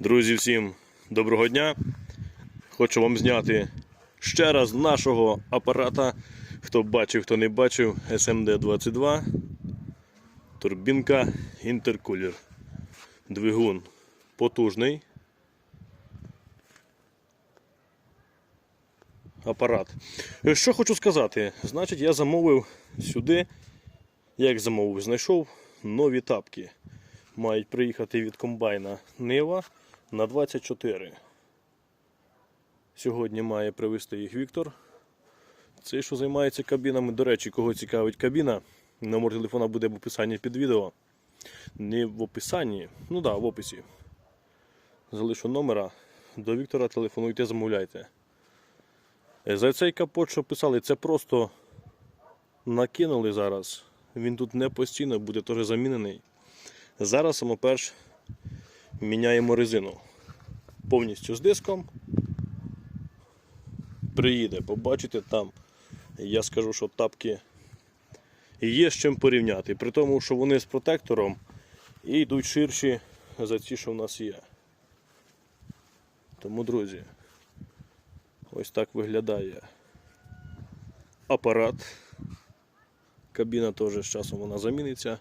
Друзі, всім доброго дня. Хочу вам зняти ще раз нашого апарата. Хто бачив, хто не бачив, SMD22. Турбінка інтеркулер. Двигун потужний. Апарат. Що хочу сказати? Значить, я замовив сюди, як замовив, знайшов нові тапки мають приїхати від комбайна Нива на 24. Сьогодні має привезти їх Віктор. Цей, що займається кабінами. До речі, кого цікавить кабіна, номер телефона буде в описанні під відео. Не в описанні, ну так, да, в описі. Залишу номера. До Віктора телефонуйте, замовляйте. За цей капот, що писали, це просто накинули зараз. Він тут не постійно буде теж замінений. Зараз самоперш міняємо резину повністю з диском. Приїде, побачите там. Я скажу, що тапки є з чим порівняти. При тому, що вони з протектором і йдуть ширші за ті, що в нас є. Тому, друзі, ось так виглядає апарат. Кабіна теж з часом вона заміниться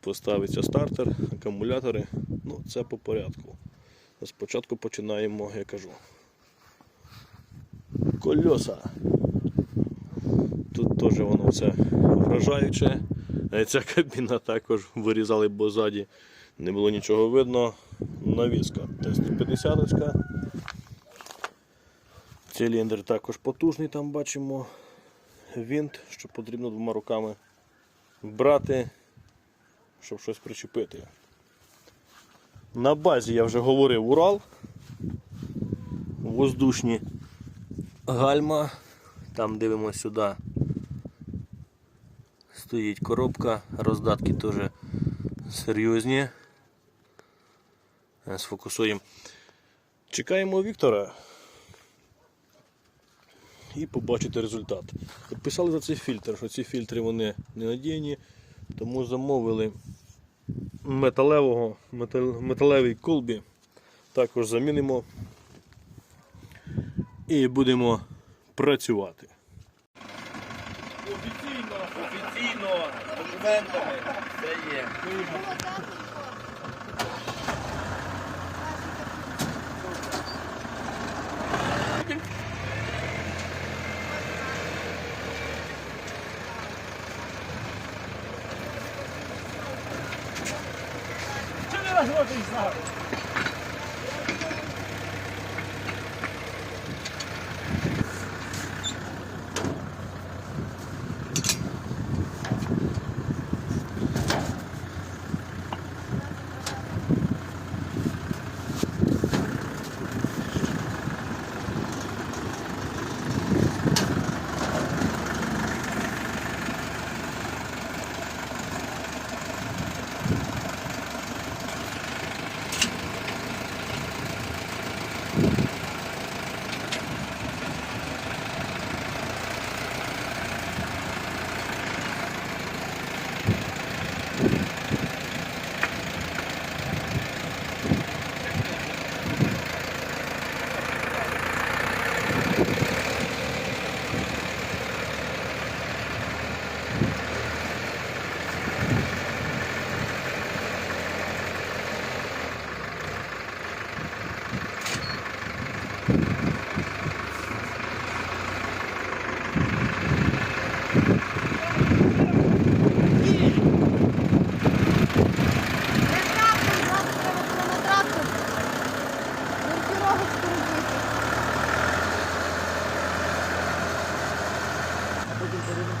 поставиться стартер, акумулятори. Ну, це по порядку. Спочатку починаємо, я кажу. Кольоса. Тут теж воно все вражаюче. Е, Ця кабіна також вирізали, бо ззаді не було нічого видно. Навіска Т-150. Циліндр також потужний, там бачимо винт, що потрібно двома руками брати щоб щось причепити. На базі я вже говорив Урал. Воздушні гальма. Там дивимося сюди. Стоїть коробка, роздатки теж серйозні. Е, Сфокусуємо. Чекаємо Віктора і побачите результат. Підписали за цей фільтр, що ці фільтри вони ненадійні, тому замовили металевого, метал, металевий колбі. Також замінимо і будемо працювати. Офіційно, офіційно, документами, це є. Nothing's left.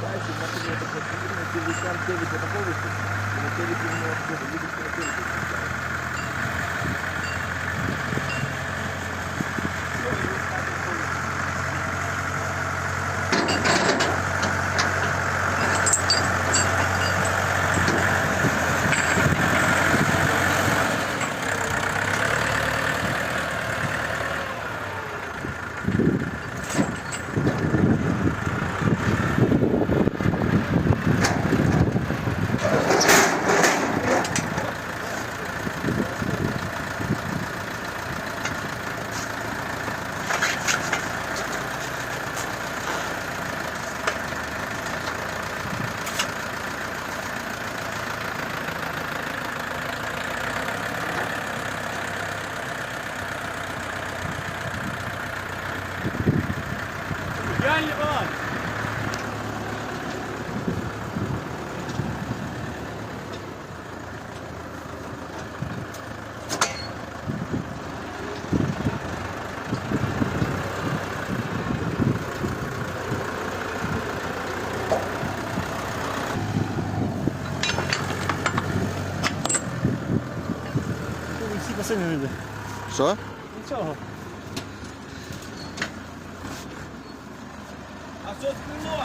передачі, на тому, що там 9 атакових, на 9 не відходить, їдуть на 9. Не йде. Що? Нічого. А що скло?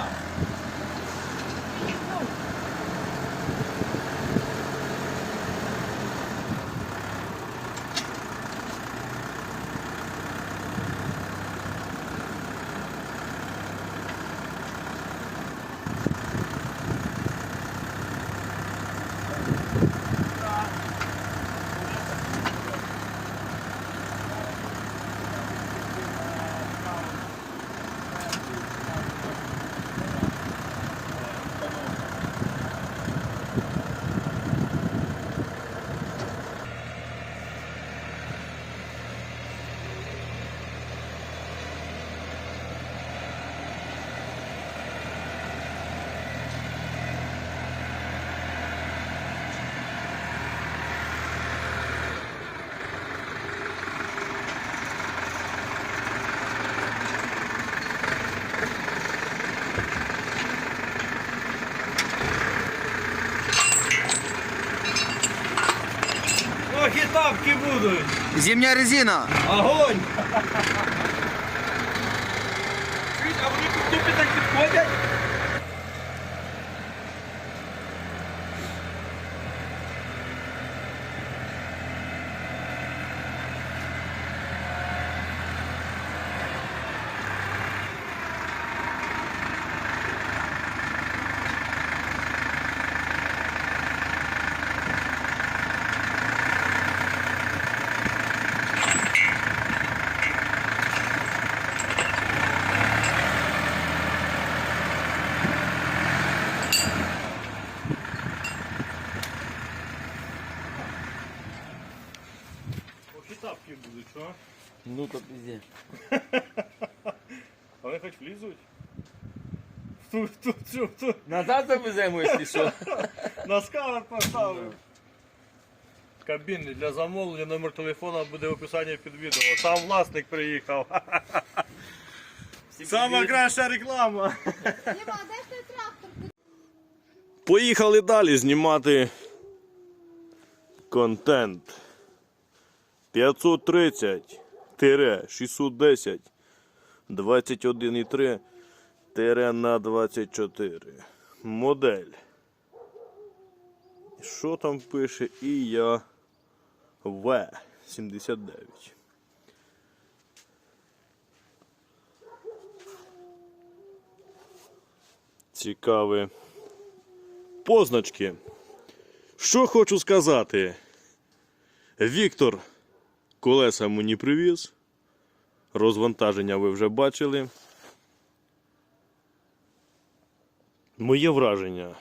Ох, і тапки! Зимня резина. Огонь! А вони тут тупі так підходять? Ох і тапки будуть, що? Ну то пізде. А вони хоч влізуть? В ту, в ту, в ту, в ту. Назад завеземо, якщо що. На сканер поставив. Кабіни для замовлення, номер телефона буде в описанні під відео. Сам власник приїхав. Сама краща реклама. Діма, де ж той трактор? Поїхали далі знімати контент. 530 610 21,3 тире на 24. Модель. Що там пише? І я В 79. Цікаве позначки. Що хочу сказати? Віктор колеса мені привіз. Розвантаження ви вже бачили. Моє враження.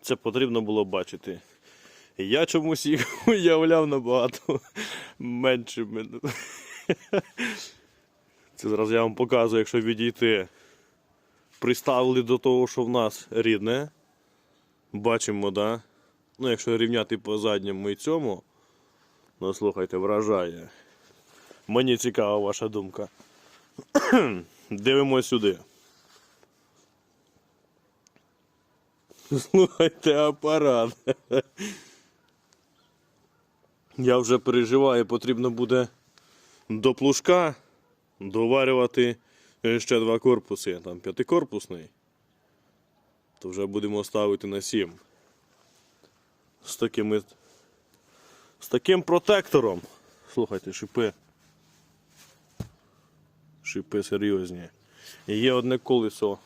Це потрібно було бачити. Я чомусь їх уявляв набагато меншими. Це зараз я вам показую, якщо відійти. Приставили до того, що в нас рідне. Бачимо, да? Ну, якщо рівняти по задньому і цьому, ну слухайте, вражає. Мені цікава ваша думка. Дивимось сюди. Слухайте апарат. Я вже переживаю, потрібно буде до плужка доварювати ще два корпуси. Там п'ятикорпусний то вже будемо ставити на 7. З такими. З таким протектором. Слухайте, шипи. Шипи серйозні. І є одне колесо.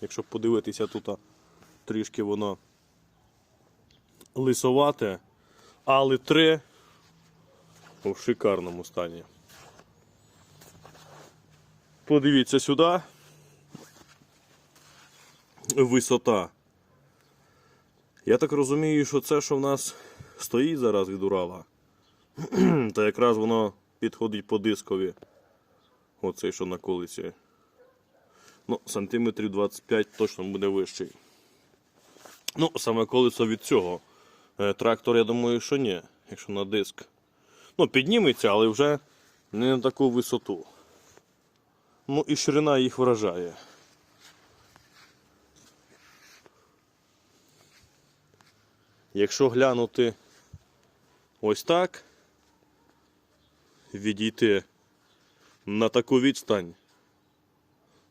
Якщо подивитися тут трішки воно лисовате, але три в шикарному стані. Подивіться сюди висота. Я так розумію, що це, що в нас стоїть зараз від Урала, то якраз воно підходить по дискові. Оцей, що на колесі. Ну, сантиметрів 25 точно буде вищий. Ну, саме колесо від цього. Е, Трактор, я думаю, що ні, якщо на диск. Ну, підніметься, але вже не на таку висоту. Ну і ширина їх вражає. Якщо глянути ось так, відійти на таку відстань.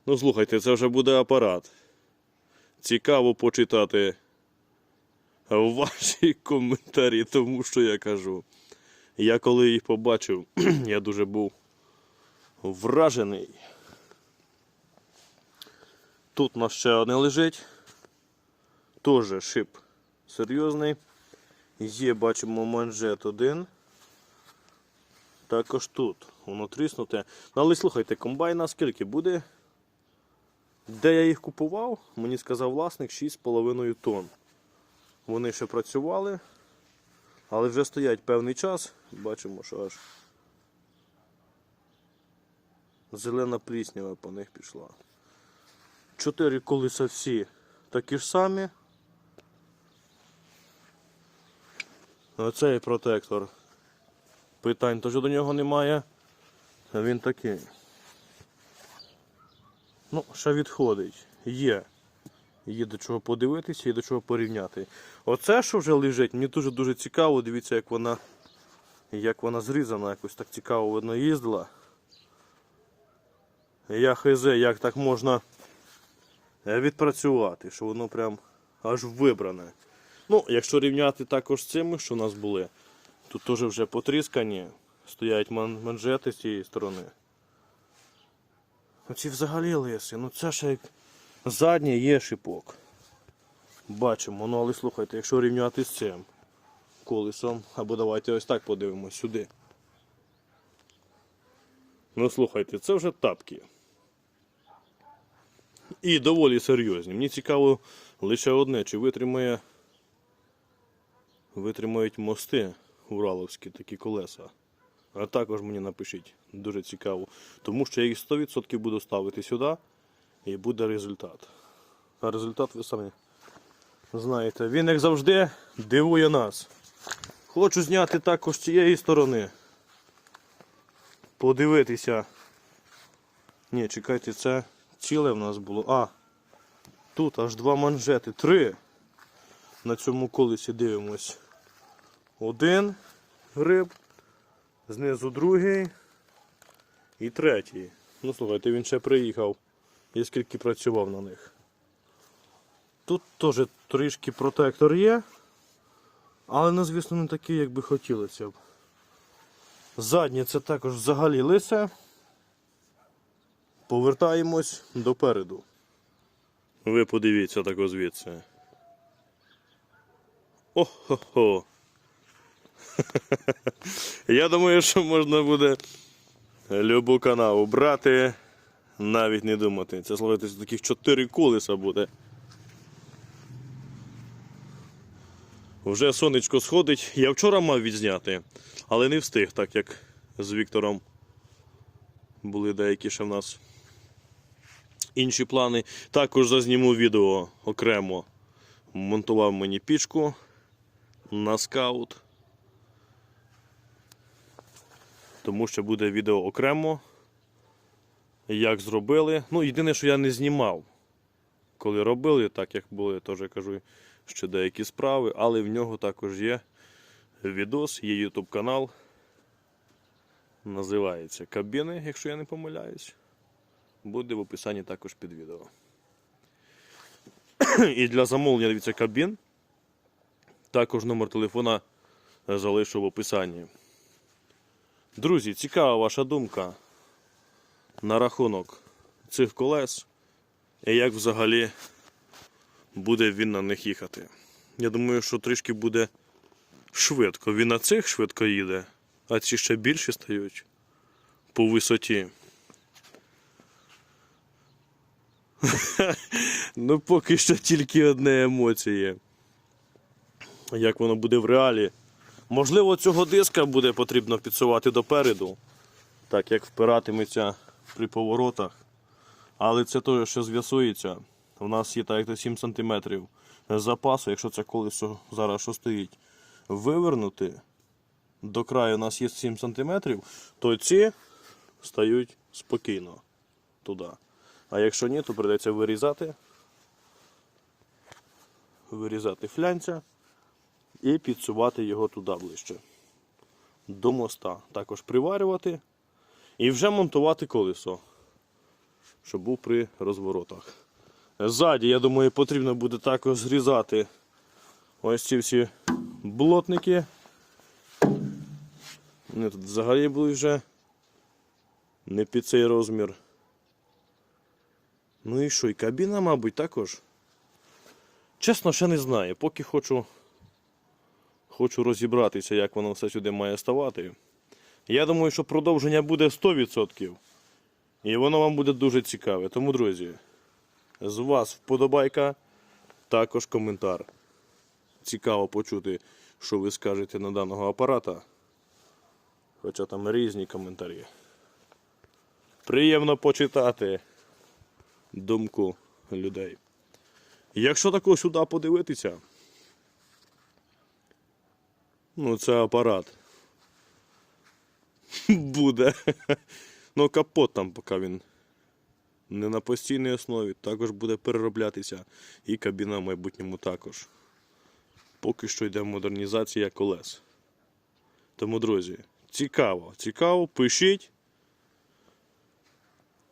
Ну, слухайте, це вже буде апарат. Цікаво почитати ваші коментарі, тому що я кажу. Я коли їх побачив, я дуже був вражений. Тут у нас ще одне лежить. Теж шип серйозний. Є, бачимо, манжет один. Також тут воно тріснуте. Ну, але слухайте, комбайна скільки буде? Де я їх купував, мені сказав власник 6,5 тонн. Вони ще працювали, але вже стоять певний час. Бачимо, що аж зелена пліснява по них пішла. Чотири колеса всі такі ж самі. Оцей протектор. Питань теж до нього немає. Він такий. Ну, ще відходить. Є. Є до чого подивитися і до чого порівняти. Оце, що вже лежить, мені дуже дуже цікаво. Дивіться, як вона, як вона зрізана, якось так цікаво видно їздила. Я хз, як так можна відпрацювати, що воно прям аж вибране. Ну, якщо рівняти також з цими, що у нас були, тут теж вже потріскані, стоять ман- манжети з цієї сторони. Оці взагалі лиси, ну це ще як заднє є шипок. Бачимо, ну але слухайте, якщо рівняти з цим колесом, або давайте ось так подивимось сюди. Ну слухайте, це вже тапки. І доволі серйозні. Мені цікаво лише одне, чи витримає витримають мости ураловські такі колеса. А також мені напишіть, дуже цікаво. Тому що я їх 100% буду ставити сюди і буде результат. А результат ви самі знаєте. Він, як завжди, дивує нас. Хочу зняти також з цієї сторони. Подивитися. Ні, чекайте, це ціле в нас було. А, тут аж два манжети. Три. На цьому колесі дивимось. Один гриб, знизу другий і третій. Ну слухайте, він ще приїхав. Я скільки працював на них. Тут теж трішки протектор є, але ну, звісно, не такий, як би хотілося б. Заднє це також взагалі лисе. Повертаємось допереду. Ви подивіться тако звідси. О-хо-хо. Я думаю, що можна буде любу канаву брати, навіть не думати. Це це таких чотири колеса буде. Вже сонечко сходить. Я вчора мав відзняти, але не встиг, так як з Віктором були деякі ще в нас інші плани. Також зазніму відео окремо. Монтував мені пічку на скаут. Тому що буде відео окремо. Як зробили. Ну, єдине, що я не знімав, коли робили, так як були, теж кажу, ще деякі справи, але в нього також є відос, є YouTube канал. Називається Кабіни, якщо я не помиляюсь. Буде в описанні також під відео. І для замовлення дивіться кабін. Також номер телефона залишу в описанні. Друзі, цікава ваша думка на рахунок цих колес і як взагалі буде він на них їхати. Я думаю, що трішки буде швидко. Він на цих швидко їде, а ці ще більші стають по висоті. ну, поки що тільки одне емоція. Як воно буде в реалі. Можливо, цього диска буде потрібно підсувати допереду, так як впиратиметься при поворотах. Але це те, що з'ясується. У нас є так як 7 см запасу, якщо це колесо зараз що стоїть, вивернути до краю у нас є 7 см, то ці стають спокійно туди. А якщо ні, то прийдеться вирізати, вирізати флянця і підсувати його туди ближче. До моста. Також приварювати і вже монтувати колесо, щоб був при розворотах. Ззаді, я думаю, потрібно буде також зрізати ось ці всі блотники. Вони тут взагалі були вже не під цей розмір. Ну і що, і кабіна, мабуть, також. Чесно, ще не знаю. Поки хочу, хочу розібратися, як воно все сюди має ставати. Я думаю, що продовження буде 100%. І воно вам буде дуже цікаве. Тому, друзі, з вас вподобайка, також коментар. Цікаво почути, що ви скажете на даного апарата. Хоча там різні коментарі. Приємно почитати думку людей. Якщо тако сюди подивитися, ну це апарат. Буде. Ну, капот там, поки він не на постійній основі, також буде перероблятися. І кабіна в майбутньому також. Поки що йде модернізація колес. Тому, друзі, цікаво, цікаво, пишіть.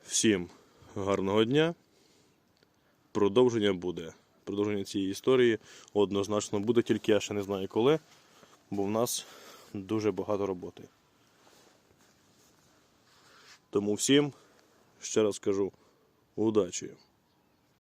Всім гарного дня. Продовження буде. Продовження цієї історії однозначно буде, тільки я ще не знаю коли, бо в нас дуже багато роботи. Тому всім ще раз кажу удачі!